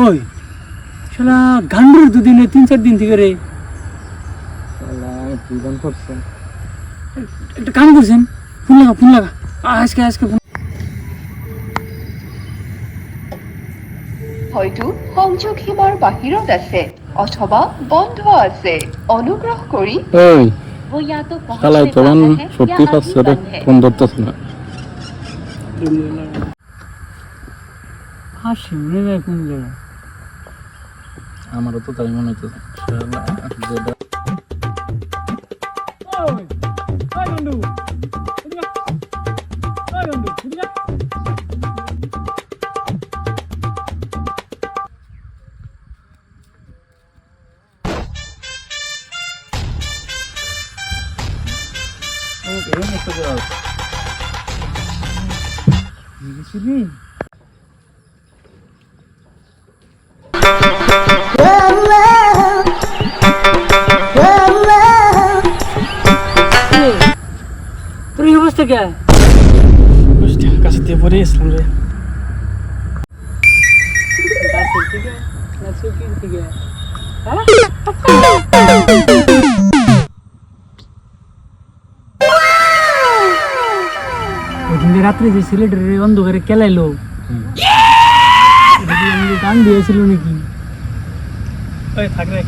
ওই শালা গান্ডুর দুদিনে তিন চার দিন থেকে রে। একটা কাম করছেন ফোন লাগা ফোন লাগা। আজকে আজকে ফোন হয়তো সংযোগ সীমাৰ বাহিৰত আছে অথবা বন্ধ আছে। অনুগ্ৰহ কৰি ঐ শালা জবান ফোন ধরতেছে না। হাসি মনে যায় কোন জায়গায়? আমারও তো তাই মনে হইতেছে। যেটা বন্ধু তোর এই অবস্থা কে কাছে দিয়ে পরে ইসলাম রে গাছের থেকে না চৌকির থেকে হ্যাঁ? ওইদিন যে রাত্রে যে ছেলেটার অন্ধকারে কেলাইলো এটা কি আমাকে গান দিয়েছিল নাকি ওই থাক রে